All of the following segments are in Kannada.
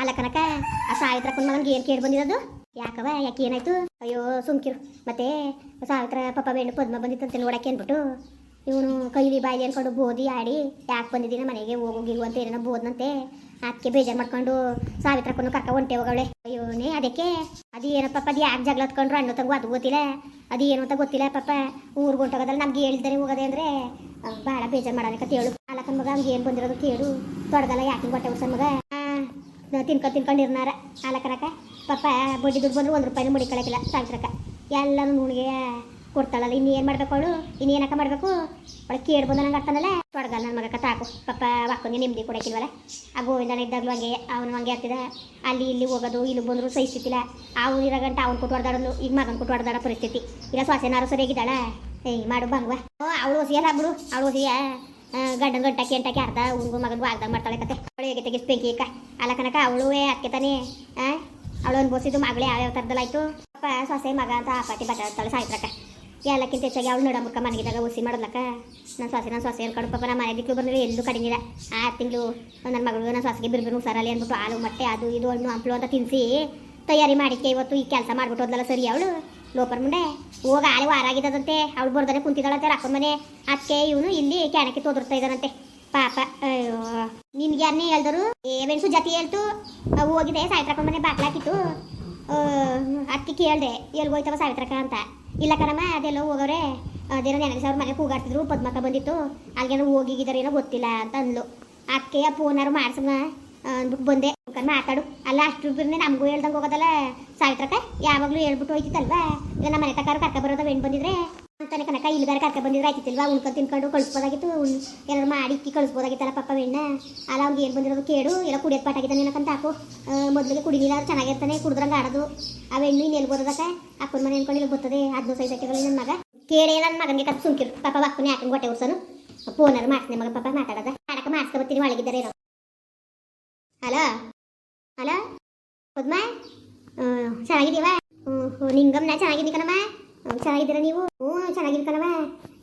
ಅಲ್ಲ ಕನಕ ಆ ಸಾವಿತ್ರ ಕುಂದ್ ಮಗನ್ಗೆ ಏನ್ ಕೇಳಿ ಬಂದಿರೋದು ಯಾಕವ ಯಾಕೆ ಏನಾಯ್ತು? ಅಯ್ಯೋ, ಸುಮ್ಕಿರು. ಮತ್ತೆ ಸಾವಿತ್ರ ಪಾಪ ಬೇಣು ಪದ್ಮ ಬಂದಿತ್ತಂತ ನೋಡಕ್ಕೆ ಅಂದ್ಬಿಟ್ಟು ಇವನು ಕೈಲಿ ಬಾಯಿ ಅನ್ಕೊಂಡು ಬೋದಿ ಆಡಿ ಯಾಕೆ ಬಂದಿದ್ದೀನ ಮನೆಗೆ ಹೋಗೋಗಿಲ್ವ ಅಂತ ಏನೋ ಬೋದ್ನಂತೆ. ಅದಕ್ಕೆ ಬೇಜಾರು ಮಾಡ್ಕೊಂಡು ಸಾವಿತ್ರಕ್ಕೂ ಕರ್ಕ ಹೊಂಟೆ ಹೋಗವಳೆ. ಅಯ್ಯೋನೇ, ಅದಕ್ಕೆ? ಅದು ಏನೋ ಪಾಪ, ಅದು ಯಾಕೆ ಜಗಳ ಹತ್ಕೊಂಡ್ರು? ಅಣ್ಣ ತಂಗು ಅದು ಗೊತ್ತಿಲ್ಲ. ಅದು ಏನು ಅಂತ ಗೊತ್ತಿಲ್ಲ ಪಾಪ. ಊರ್ಗೆ ಹೊಂಟೋಗೋದಲ್ಲ ನಮ್ಗೆ ಹೇಳಿದ್ದಾರೆ ಹೋಗೋದೆ ಅಂದರೆ. ಭಾಳ ಬೇಜಾರು ಮಾಡೋದಕ್ಕೆ ಹೇಳು. ಮಗ ಹಂಗೆ ಏನು ಬಂದಿರೋದು ಕೇಳು. ತೊಡಗಲ್ಲ ಯಾಕೆ ಹೊಟ್ಟೆ ಉಡ್ಸನ್ ಮಗ? ತಿನ್ಕೊ ತಿನ್ಕೊಂಡು ಇರ್ನಾರ. ಅಲಕನಕ ಪಾಪ ಬಡ್ಡಿ ದುಡ್ಡು ಬಂದರೂ ಒಂದು ರೂಪಾಯಿನೂ ಮುಡಿಕೊಳಕಿಲ್ಲ ಸಾವಿತ್ರಕ್ಕ ಎಲ್ಲನೂ ನುಣಿಗೆ ಕೊಡ್ತಾಳಲ್ಲ. ಇನ್ನು ಏನು ಮಾಡ್ಬೇಕು ಅವಳು? ಇನ್ನೇನಕ್ಕ ಮಾಡಬೇಕು? ಅವಳು ಕೇಳಿ ಬಂದ ನಂಗೆ ಅರ್ಥನಲ್ಲ. ತೊಡಗಲ್ಲ ನನ್ನ ಮಗಕ್ಕ ತಾಕು ಪಾಪ ವಾಕೊಂದು ನೆಮ್ಮದಿ ಕೊಡೋಕ್ಕಿಲ್ವಲ್ಲ ಆ ಗೋವಿಂದನ ಇದ್ದಾಗಲೂ ಹಂಗೆ, ಅವನು ಹಂಗೆ ಆಗ್ತಿದ್ದ. ಅಲ್ಲಿ ಇಲ್ಲಿ ಹೋಗೋದು, ಇಲ್ಲಿ ಬಂದರೂ ಸಹಿಸ್ತಿಲ್ಲ ಅವ್ನು ಇರೋ ಗಂಟ ಅವ್ನು ಕೊಟ್ಟು ಹೊಡೆದಾಡೋದು ಈಗ ಮಗನ ಕೊಟ್ಟು ಹೊಡೆದಾಡೋ ಪರಿಸ್ಥಿತಿ. ಇಲ್ಲ ಸೊಸೆನಾರು ಸರಿಯಾಗಿದ್ದಾಳ? ಏಯ್, ಮಾಡು ಬಂಗ್ವ ಅವಳು ಹೊಸಿಯಲ್ಲ ಬಿಡು. ಅವಳು ಹೊಸಿಯ ಗಂಡನ ಗಂಟಾಕಿ ಎಂಟಾಕಿ ಅರ್ಧ ಹುಡುಗ ಮಗನಿಗೂ ಅರ್ಧ ಮಾಡ್ತಾಳೆ ಕತೆ. ಅವಳು ಹೇಗೆ ತೆಗಿಸ್ ಬೆಂಕಿ ಅಕ್ಕ ಅಲ್ಲ ಕನಕ ಅವಳು ಅದಕ್ಕೆ ತಾನೇ. ಅವಳು ಅನ್ಬೋಸಿದ್ದು ಮಗಳೇ ಯಾವ್ಯಾವ ಥರದಲ್ಲಾಯ್ತು. ಪಾಪ ಸೊಸೆ, ಮಗ ಅಂತ ಆಪಾಟಿ ಬಟಾಡ್ತಾಳೆ ಸಾಯ್ತ್ರಕ್ಕ. ಎಲ್ಲಕ್ಕಿಂತ ಹೆಚ್ಚಾಗಿ ಅವಳು ನಡಮುಕ್ಕ ಮನೆಗಿದಾಗ ಹುಸಿ ಮಾಡೋದ್ಲಕ್ಕ. ನನ್ನ ಸೊಸೆ ನನ್ನ ಸೊಸೆ ಹೇಳ್ಕೊಂಡು ಪಾಪ ನಮ್ಮ ಬಂದ್ರೆ ಎಲ್ಲೂ ಕಡಿಮೆ ಆ ತಿಂಗಳು ನನ್ನ ಮಗಳು ನನ್ನ ಸೊಸೆಗೆ ಬಿರ್ಬಿರು ಹುಷಾರಲ್ಲಿ ಅಂದ್ಬಿಟ್ಟು ಹಾಲು, ಮೊಟ್ಟೆ, ಅದು, ಇದು, ಹಣ್ಣು, ಹಂಪ್ಲು ಅಂತ ತಿನ್ನಿಸಿ ತಯಾರಿ ಮಾಡಿಕೆ ಇವತ್ತು ಈ ಕೆಲಸ ಮಾಡ್ಬಿಟ್ಟು ಹೋದಲ್ಲ ಸರಿ ಅವಳು? ಲೋಪರ್ ಮುಂಡೆ. ಹೋಗ ಆಳೆ ವಾರ ಆಗಿದ್ದದಂತೆ ಅವಳು ಬರ್ದಾನೆ ಕುಂತಿದ್ದಾಳಂತೆ ರಾಕೋ ಮನೆ. ಅದಕ್ಕೆ ಇವನು ಇಲ್ಲಿ ಕ್ಯಾಣಕ್ಕೆ ತೋದರ್ತಾ ಇದ್ದಾನಂತೆ. ಪಾಪ, ಅಯ್ಯೋ. ನಿನ್ಗೆ ಯಾರನ್ನೇ ಹೇಳ್ದರು? ಏ ಸುಜಾತಿ ಜತಿ ಹೇಳ್ತು. ಅವು ಹೋಗಿದೆ ಸಾವಿತ್ರಕ್ಕ ಮನೆ ಬಾಕ್ಲಾಕಿತ್ತು ಅದಕ್ಕೆ ಕೇಳಿದೆ ಎಲ್ಲಿ ಹೋಯ್ತವ ಸಾವಿತ್ರಕ್ಕ ಅಂತ. ಇಲ್ಲ ಕಣಮ್ಮ, ಅದೆಲ್ಲ ಹೋಗವ್ರೆ. ಅದೇನೋ ನೆನಸಿ ಅವ್ರ ಮನೆ ಕೂಗಾಡ್ತಿದ್ರು, ಪದ್ಮಕ್ಕ ಬಂದಿತ್ತು. ಅಲ್ಲಿಗೇನೋ ಹೋಗಿದ್ದಾರೇನೋ ಗೊತ್ತಿಲ್ಲ ಅಂತ ಅಂದ್ಲು. ಅದಕ್ಕೆ ಫೋನಾರು ಮಾಡ್ಸಮ್ಮ ಅಂದ್ಬಿಟ್ಟು ಬಂದೆ. ಮಾತಾಡು. ಅಲ್ಲ ಅಷ್ಟು ರೂಪಾಯಿ ನಮಗೂ ಹೇಳ್ದಂಗೆ ಹೋಗೋದಲ್ಲ. ಸಾವಿತ್ರಕ್ಕ, ಯಾವಾಗಲೂ ಹೇಳ್ಬಿಟ್ಟು ಹೋಯ್ತಿತ್ತಲ್ವಾ? ಇಲ್ಲ, ನಮ್ಮ ಮನೆ ಕರ್ಕ ಬರೋದ ಹೆಣ್ಣು ಬಂದಿದ್ರೆ? ಅಂತಾನೆ ಕನಕ ಇಲ್ಗಾರ ಕರ್ಕ ಬಂದಿದ್ರೆ ಆಯ್ತಿಲ್ವಾ ಉಣ್ಕೊಂಡು ತಿನ್ಕೊಂಡು ಕಳಿಸ್ಬೋದಾಗಿತ್ತು. ಉಣ್, ಏನಾದ್ರು ಮಾಡಿ ಇಕ್ಕಿ ಕಳಿಸ್ಬೋದಾಗಿತ್ತಲ್ಲ ಪಪ್ಪ ಹೆಣ್ಣ ಅಲ್ಲ, ಅವ್ನಿಗೆ ಏನು ಬಂದಿರೋದು ಕೇಡು ಎಲ್ಲ ಕುಡಿಯೋದು ಪಟ್ಟಾಗಿದ್ದಾನೆ ಏನಕ್ಕಂತ ಹಾಕು. ಮೊದಲಿಗೆ ಕುಡಿಲಿಲ್ಲ ಚೆನ್ನಾಗಿರ್ತಾನೆ, ಕುಡಿದ್ರಂಗೆ ಆಡೋದು. ಆ ಹೆಣ್ಣು ಇನ್ನು ಎಲ್ಲಿ ಅಪ್ಪನ ಮನೆ ಅನ್ಕೊಂಡು ಇಲ್ಲಿ ಬರ್ತದೆ. ಹದಿನೈದು ಸೈಜ್ ಸೈಕೆಗಳು ನನ್ನ ಮಗ. ಕೇಳಿ ನನ್ನ ಮಗನಿಗೆ ಕತ್ ಸುಮ್ಕಿರು. ಪಾಪ ಅಪ್ಪನೇ ಹಾಕೊಂಡು ಹೊಟ್ಟೆ ಉರ್ಸನು. ಫೋನರ್ ಮಾಡ್ತೀನಿ ಮಗ, ಪಾಪ ಮಾತಾಡೋದ. ಮಾಡಕ್ಕೆ ಮಾಡ್ಸ್ಕೊಬತ್ತೀನಿ, ಒಳಗಿದ್ದಾರೆ ಹಲೋ ಹಲೋ ಪದ್ಮ ಹ್ಮ್, ಚೆನ್ನಾಗಿದೀವ ನಿಂಗಮ್ನ ಚೆನ್ನಾಗಿದ್ದೀನಿ ಕಣಮ್ಮ ಹ್ಮ್, ಚೆನ್ನಾಗಿದ್ದೀರಾ ನೀವು ಹ್ಞೂ ಚೆನ್ನಾಗಿದ್ದೀನಿ ಕಣಮ್ಮ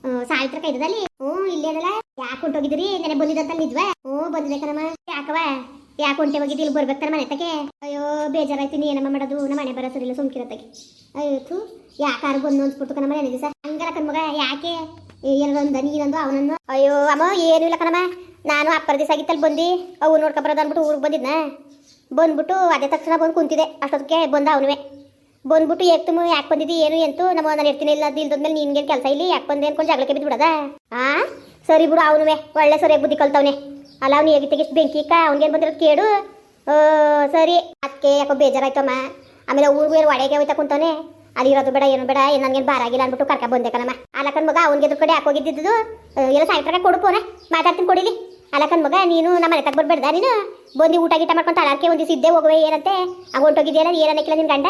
ಹ್ಮ್, ಸಾವಿತ್ರ ಕೈದಲ್ಲಿ ಹ್ಞೂ ಇಲ್ಲೇ ಅದಲ್ಲ ಯಾಕೆ ಹೊಂಟೋಗಿದ್ದೀರಿ ನೆನೆ ಬಂದಿದ್ದಂತ ನಿಜ್ವ ಹ್ಞೂ ಬಂದಿದೆ ಕಣಮ್ಮ ಯಾಕವ ಯಾಕೆ ಹೊಂಟೆ ಹೋಗಿದ್ದು ಇಲ್ಲಿ ಬರ್ಬೇಕಾರೆ ಮನೆ ತಕ್ಕೆ ಅಯ್ಯೋ ಬೇಜಾರಾಯ್ತು ನೀ ಏನಮ್ಮ ಮಾಡೋದು ನಮ್ಮ ಮನೆ ಬರೋ ಸರಿಲ್ಲ ಅಯ್ಯೋ ಥು ಯಾಕಾರು ಬಂದು ಅನ್ಸ್ಬಿಡ್ತು ಕಣಮ್ಮ ನೆನೆ ದಿವಸ ಹಂಗಲ್ಲ ಕಣ್ಮಗ ಯಾಕೆ ಎಲ್ಲೊಂದ ನೀನೊಂದು ಅವನನ್ನು ಅಯ್ಯೋ ಅಮ್ಮ ಏನೂ ಇಲ್ಲ ಕಣಮ್ಮ ನಾನು ಅಪ್ಪರ ದಿವಸ ಆಗಿತ್ತಲ್ಲಿ ಬಂದು ಅವು ನೋಡ್ಕೊಬರೋದು ಅಂದ್ಬಿಟ್ಟು ಊರಿಗೆ ಬಂದಿದ್ನ ಬಂದ್ಬಿಟ್ಟು ಅದೇ ತಕ್ಷಣ ಬಂದು ಕುಂತಿದೆ. ಅಷ್ಟೊತ್ತಿಗೆ ಬಂದ ಅವನುವೆ. ಬಂದ್ಬಿಟ್ಟು ಏಕ್ ತುಂಬ ಯಾಕೆ ಬಂದಿದ್ದಿ ಏನು ಎಂತು? ನಮ್ಮ ನಾನು ಇರ್ತೀನಿ ಇಲ್ಲ ಅದು ಇಲ್ದದ್ಮೇಲೆ ನಿನ್ಗೇನು ಕೆಲಸ ಇಲ್ಲಿ? ಯಾಕೆ ಬಂದೆ ಅನ್ಕೊಂಡು ಜಗಳಕ್ಕೆ ಬಿದ್ಬಿಡದ ಆ? ಸರಿ ಬಿಡು ಅವನುವೆ. ಒಳ್ಳೆ ಸರಿ ಬುದ್ಧಿ ಕಲ್ತವನೆ. ಅಲ್ಲ ಅವ್ನು ಹೇಗೆ ತೆಗಿಸ್ ಬೆಂಕಿ ಇಕ್ಕ ಅವ್ನಿಗೇನು ಬಂದಿರೋದು ಆ, ಸರಿ. ಅದಕ್ಕೆ ಯಾಕೋ ಬೇಜಾರಾಯ್ತಮ್ಮ ಆಮೇಲೆ ಊರಿಗೂ ಏನು ಒಡೆಗೆ ಹೋಯ್ತಾ ಕುಂತವನೆ. ಅಲ್ಲಿ ಇರೋದು ಬೇಡ ಏನು ಬೇಡ ನನಗೇನು ಬಾರಾಗಿಲ್ಲ ಅಂದ್ಬಿಟ್ಟು ಕರ್ಕ ಬಂದೆ ಕಣಮ್ಮ. ಅಲ್ಲಕ್ಕನ ಮಗ ಅವ್ನಿಗೆ ಎದುರು ಕಡೆ ಹಾಕೋಗಿದ್ದು ಎಲ್ಲ ಸಾಯಂಕಾಲ ಕೊಡು ಪೋನ. ಮಾತಾಡ್ತೀನಿ ಕೊಡಿಲಿ. ಅಲಕನ್ ಮಗ, ನೀನು ನಮ್ಮ ಮನೆ ತಗ ಬರ್ಬೇಡ್ದ? ನೀನು ಬಂದು ಊಟ ಗೀಟ ಮಾಡ್ಕೊಂಡು ತಳಕ್ಕೆ ಒಂದು ಸಿದ್ದೆ ಹೋಗುವೆ, ಏನಂತೆ? ಹಂಗೆ ಹೊಂಟೋಗಿದ್ಯಲ್ಲ ಏನನ್ನಕ್ಕಿಲ್ಲ ನಿನ್ ಗಂಡ?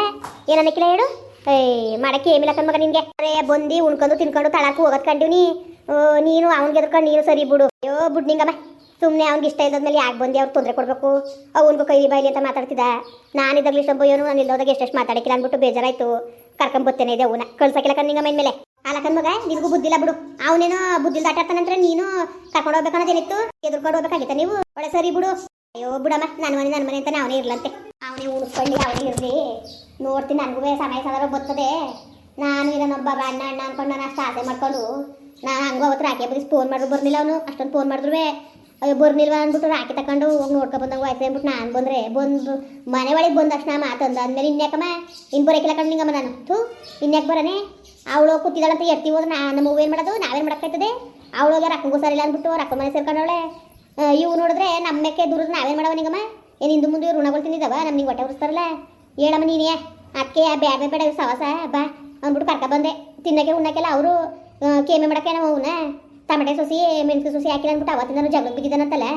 ಏನನ್ನಕ್ಕಿಲ್ಲ ಹೇಳು? ಏಯ್, ಮಾಡಕ್ಕೆ ಏಮಿಲ್ಲ ಕಣ್ ಮಗ ನಿನ್ಗೆ. ಅರೇ, ಬಂದು ಉಣ್ಕೊಂಡು ತಿನ್ಕೊಂಡು ತಳಾಕು ಹೋಗೋದ್ ಓ, ನೀನು ಅವ್ನಿಗೆ ಎದ್ಕೊಂಡು ನೀನು ಸರಿ ಬಿಡು. ಅಯ್ಯೋ, ಬಿಡ್ ನಿಂಗಮ್ಮ. ಸುಮ್ಮನೆ ಅವ್ನಿಗೆ ಇಷ್ಟ ಇಲ್ಲದ್ಮೇಲೆ ಯಾಕೆ ಬಂದು ಅವ್ರು ತೊಂದರೆ ಕೊಡಬೇಕು? ಅವನಿಗೂ ಕೈ ಬೈಲಿ ಅಂತ ಮಾತಾಡ್ತಿದ್ದ. ನಾನಿದ್ದಾಗಲಿ ಏನು ನಾನು ಇಲ್ಲೋದಾಗ ಎಷ್ಟೆಷ್ಟು ಮಾತಾಡಕ್ಕಿಲ್ಲ ಅಂದ್ಬಿಟ್ಟು ಬೇಜಾರಾಯ್ತು. ಕರ್ಕೊಂಬತ್ತೇನೆ ಇದೆ ಅವನ. ಕಳ್ಸಕ್ಕಿಲ್ಲ ಕಣ್ಣಿಂಗ ಮೇಲೆ ಅಲಕನ್ ಮಗ, ನಿನಗೂ ಬುದ್ಧಿಲ್ಲ ಬಿಡು. ಅವನೇನೋ ಬುದ್ಧಿಲ್ ಆಟಾಡ್ತಾನಂದ್ರೆ ನೀನು ಕರ್ಕೊಂಡು ಹೋಗ್ಬೇಕನ್ನೋದೇನಿತ್ತು ಎದುರ್ಕೊಂಡು ಹೋಗ್ಬೇಕಾಗಿತ್ತ ನೀವು? ಒಳ್ಳೆ ಸರಿ ಬಿಡು. ಅಯ್ಯೋ, ಬಿಡಮ್ಮ ನನ್ನ ಮನೆ ನನ್ನ ಮನೆ ಅಂತಾನೆ ಅವನೇ ಇರ್ಲಂತೆ. ಅವನೇ ಉಳಿಸ್ಕೊಳ್ಳಿ ಅವನೇ ಇರಲಿ. ನೋಡ್ತೀನಿ, ನನಗೂ ಸಮಯ ಸಂದರ್ಭ ಬರ್ತದೆ. ನಾನು ಇದನ್ನೊಬ್ಬ ಅಣ್ಣ ಅಣ್ಣ ಅನ್ಕೊಂಡು ನಾನು ಅಷ್ಟು ಆಸೆ ಮಾಡ್ಕೊಂಡು, ನಾನು ಹಂಗ ಅವತ್ತು ರಾಕೆ ಬಗ್ಗೆ ಫೋನ್ ಮಾಡಿದ್ರು ಬರ್ಲಿಲ್ಲ ಅವನು. ಅಷ್ಟೊಂದು ಫೋನ್ ಮಾಡಿದ್ರು ಅಯ್ಯೋ ಬರ್ನಿಲ್ವ ಅಂದ್ಬಿಟ್ಟು ಹಾಕಿ ತಕೊಂಡು ಹೋಗಿ ನೋಡ್ಕೊ ಬಂದಂಗೆ ಆಯ್ತು ಅಂದ್ಬಿಟ್ಟು ನಾನು ಬಂದರೆ, ಬಂದು ಮನೆ ಒಳಗೆ ಬಂದ ತಕ್ಷಣ ಮಾತಂದ ಅಂದಮೇಲೆ ಇನ್ಯಾಕಮ್ಮ ಇನ್ನು ಬರೋಕಿಲ್ಲ ನಿಂಗಮ್ಮ ನಾನು. ಥೂ ಇನ್ಯಾಕೆ ಬರನೆ? ಅವಳು ಕೂತಿದ್ದಾಳಂತ ಎತ್ತಿ ಹೋದ್ರೆ ನಾ ನಮ್ಮ ಏನು ಮಾಡೋದು? ನಾವೇನು ಮಾಡೋಕ್ಕಾಯ್ತದೆ ಅವಳಿಗೆ ರಕ್ಕಂಗೂ ಸರಿಲ್ಲ ಅಂದ್ಬಿಟ್ಟು ರಕ್ಕ ಮನೆ ಸೇರ್ಕೊಂಡವಳೆ. ಇವು ನೋಡಿದ್ರೆ ನಮ್ಮಕ್ಕೆ ದೂರದ ನಾವೇನು ಮಾಡವ ನಿಂಗಮ್ಮ? ಏನು ಹಿಂದೆ ಮುಂದೆ ಋಣಗಳು ತಿಂದಿದ್ದಾವ ನಮ್ಮ ಹೊಟ್ಟೆ ಉರಿಸ್ತಾರಲ್ಲ. ಹೇಳಮ್ಮ ನೀನೇ ಅದಕ್ಕೆ ಬೇಡ ಬೇಡ ಸವಸ ಸವಾಸ, ಬಾ ಅಂದ್ಬಿಟ್ಟು ಕರ್ಕ ಬಂದೆ. ತಿನ್ನಕ್ಕೆ ಉಣ್ಣಕ್ಕೆಲ್ಲ ಅವರು ಕೇಮೆ ಮಾಡೋಕ್ಕೆ ನಾವು ಅವನ್ನ ಟಮಟೆ ಸೊಸಿ ಮೆಣಸು ಸೊಸಿ ಹಾಕಿಲ್ಲ ಅಂದ್ಬಿಟ್ಟು ಅವತ್ತಿನ ಜಗಳ ಬಿದ್ದಿದ್ದಾನಂತಲ್ಲ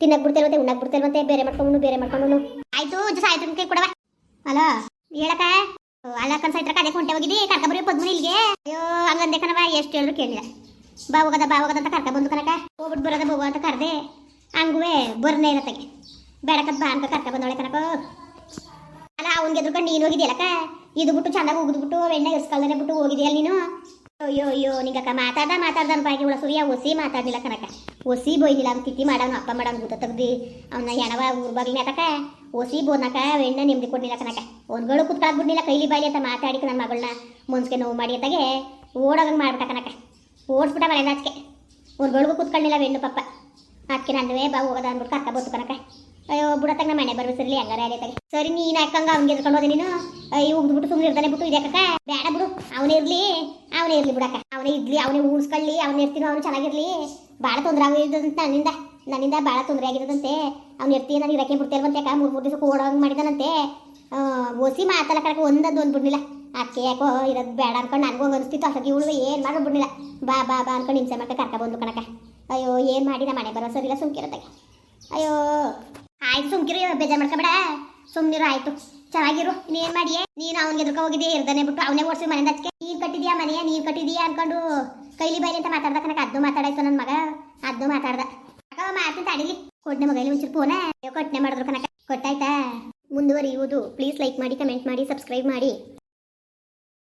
ತಿನ್ನಕ್ ಬಿಡ್ತೇಲ್ವಂತೆ ಉಣ್ಣಕ್ ಬಿಡ್ತೇಲ್ವಂತೆ ಬೇರೆ ಮಾಡ್ಕೊಂಡು ಬೇರೆ ಮಾಡ್ಕೊಂಡು ಆಯ್ತು ಸಾಯ್ತು ಕೈ ಕೊಡವ. ಅಲ್ಲ ಹೇಳಕ ಅಲ್ಲ ಕನ್ ಸಾಯ್ತ್ರಕ ಅದೇ ಕೊಂಟೆ ಹೋಗಿದ್ದಿ, ಕರ್ಕ ಬರೀ ಪದ್ಮನಿ ಇಲ್ಲಿಗೆ. ಅಯ್ಯೋ, ಹಂಗಂದೆ ಕಣವ ಎಷ್ಟು ಹೇಳಿದ್ರು ಕೇಳಿಲ್ಲ. ಬಾ ಹೋಗದ ಬಾ ಹೋಗದ ಅಂತ ಕರ್ಕ ಬಂದು ಕನಕ ಹೋಗ್ಬಿಟ್ಟು ಬರೋದ ಹೋಗು ಅಂತ ಕರೆದೆ. ಹಂಗುವೆ, ಬರ್ನೇ ಇರ ತಗೆ. ಬೇಡಕದ ಬಾ ಅಂತ ಕರ್ಕ ಬಂದೋಳೆ ಕನಕ ಅಲ್ಲ, ಅವ್ನಿಗೆ ಎದ್ರುಕೊಂಡು ನೀನು ಹೋಗಿದ್ಯಲ್ಲಕ್ಕ? ಇದು ಬಿಟ್ಟು ಚೆನ್ನಾಗಿ ಉಗಿದ್ಬಿಟ್ಟು ಎಣ್ಣೆ ಇಸ್ಕಲ್ದೇ ಬಿಟ್ಟು ಹೋಗಿದ್ಯಲ್ಲ ನೀನು? ಅಯ್ಯೋ ಅಯ್ಯೋ ನಿಂಗಕ್ಕ ಮಾತಾಡ್ದ ಮಾತಾಡ್ದನ್ ಬಾಗಿ ಹುಳ ಸುರಿಯ ಒಸಿ ಮಾತಾಡ್ಲಿಲ್ಲ ಕನಕ ಒಸಿ ಬೈದಿಲ್ಲ ಅವ್ನು ತಿಥಿ ಮಾಡೋನು ಅಪ್ಪ ಮಾಡೋನು ಗುತ್ತ ತೆಗ್ದು. ಅವನ ಹೆಣವ ಊರ್ ಬಾಗಿಲು ನೆತಕ ಒಸಿ ಬೋನಕ ಎಣ್ಣೆ ನೆಮ್ಮದಿ ಕೊಡ್ಲಿಲ್ಲ ಕನಕ ಒಂದ್ಗಳು ಕುತ್ಕೊಳಕ್ ಬಿಡ್ಲಿಲ್ಲ, ಕೈಲಿ ಬಾಯಿ ಅಂತ ಮಾತಾಡಿಕ ನನ್ನ ಮಗಳನ್ನ ಮುನ್ಸ್ಕೆ ನೋವು ಮಾಡಿ ಅತ್ತಾಗೆ ಓಡೋಗಂಗೆ ಮಾಡ್ಬಿಟ್ಟ ಕನಕ ಓಡಿಸ್ಬಿಟ್ಟ ಮನೆ ನಾಚಿಕೆ. ಒಂದ್ಗಳಿಗೂ ಕುತ್ಕೊಳ್ಳಿಲ್ಲ ಹೆಣ್ಣು ಪಪ್ಪ. ಅದಕ್ಕೆ ನನ್ನುವೇ ಬಾ ಹೋಗೋದ ಅಂದ್ಬಿಟ್ಟು ಕರ್ಕ ಬೋತು ಕನಕ ಅಯ್ಯೋ ಬಿಡತ್ತಾಗ ನಾ ಮನೆ ಬರ್ಬಿಸಿರ್ಲಿ ಹಂಗಾರೆ ತಗೆ ಸರಿ, ನೀನು ಹಾಕಂಗ ಅವ್ನಿಗೆ ಎದ್ಕೊಂಡು ಹೋದೆ ನೀನು? ಅಯ್ಯೋ ಉಗ್ದ್ಬಿಟ್ಟು ಸುಮ್ಮನೆ ಇರ್ತಾನೆ ಬಿಟ್ಟು ಇದಕ್ಕ ಬೇಡ ಬಿಡು, ಅವನೇ ಇರ್ಲಿ ಅವನೇ ಇರ್ಲಿ ಬಿಡಕ್ಕ ಅವನೇ ಇದ್ಲಿ, ಅವನೇ ಉಳಿಸ್ಕೊಳ್ಳಿ ಅವನೇ ಇರ್ತೀನಿ, ಅವನು ಚೆನ್ನಾಗಿರ್ಲಿ. ಭಾಳ ತೊಂದರೆ ಆಗಿರೋದಂತ ನನ್ನಿಂದ. ನನ್ನಿಂದ ಭಾಳ ತೊಂದರೆ ಆಗಿರೋದಂತೆ ಅವ್ನು ಇರ್ತೀನಿ ನಾನು ಇರಕ್ಕೆ ಅಕ್ಕ. ಮೂರು ಮೂರು ದಿವಸ ಓಡೋಂಗೆ ಮಾಡಿದಾನಂತೆ. ಒಸಿ ಮಾತಲ್ಲ ಕಡಕ್ಕೆ ಒಂದೊಂದು ಒಂದು ಬಿಡ್ಲಿಲ್ಲ ಆಕೆ ಯಾಕೋ ಇರೋದು ಬೇಡ ಅನ್ಕೊಂಡು ನನಗೂ ಹಂಗೆ ಅನಿಸ್ತಿತ್ತು. ಅಸಗಿ ಇವಳು ಏನು ಮಾಡೋದು ಬಿಡ್ಲಿಲ್ಲ ಬಾ ಬಾ ಬಾ ಅನ್ಕೊಂಡು ಹಿಂಸೆ ಮಾಡ್ಕೊಂಡು ಕರ್ಕ ಬಂದು ಕಣಕ ಅಯ್ಯೋ, ಏನು ಮಾಡಿ ನಮ್ಮ ಮನೆ ಬರೋ ಸರಿಲ್ಲ ಸುಮ್ಕಿರತ್ತಾಗೆ ಅಯ್ಯೋ. ಆಯ್ತು, ಸುಮ್ಕಿರು ಬೇಜಾರು ಮಾಡ್ಕೊಬೇಡ ಸುಮ್ನಿರು, ಆಯ್ತು. ಚೆನ್ನಾಗಿರು. ನೀನ್ ಮಾಡಿಯೇ? ನೀನು ಅವ್ನಿಗೆ ಎದುರ್ಕ ಹೋಗಿದ್ದೆ ಇರ್ದಾನೆ ಬಿಟ್ಟು ಅವನೇ ಓಡಿಸಿ ಮನೆಯಿಂದ ಅದಕ್ಕೆ ನೀನ್ ಕಟ್ಟಿದ್ಯಾ ಮನೆಯ ನೀನ್ ಕಟ್ಟಿದ್ಯಾ ಅನ್ಕೊಂಡು ಕೈಲಿ ಬೈಲಿ ಅಂತ ಮಾತಾಡ್ದ ಕನಕ ಅದ್ದು ಮಾತಾಡಾಯ್ತು ನನ್ನ ಮಗ. ಅದ್ದು ಮಾತಾಡ್ದ. ಅಕ್ಕ ಮಾತಿನ ತಡಿಲಿ ಕೊಟ್ಟನೆ ಇಲ್ಲಿ ಒಂಚೂರು ಫೋನ ಕೊಟ್ಟನೆ ಮಾಡಿದ್ರು ಕನಕ ಕೊಟ್ಟಾಯ್ತಾ? ಮುಂದುವರಿಯುವುದು. ಪ್ಲೀಸ್ ಲೈಕ್ ಮಾಡಿ ಕಮೆಂಟ್ ಮಾಡಿ ಸಬ್ಸ್ಕ್ರೈಬ್ ಮಾಡಿ.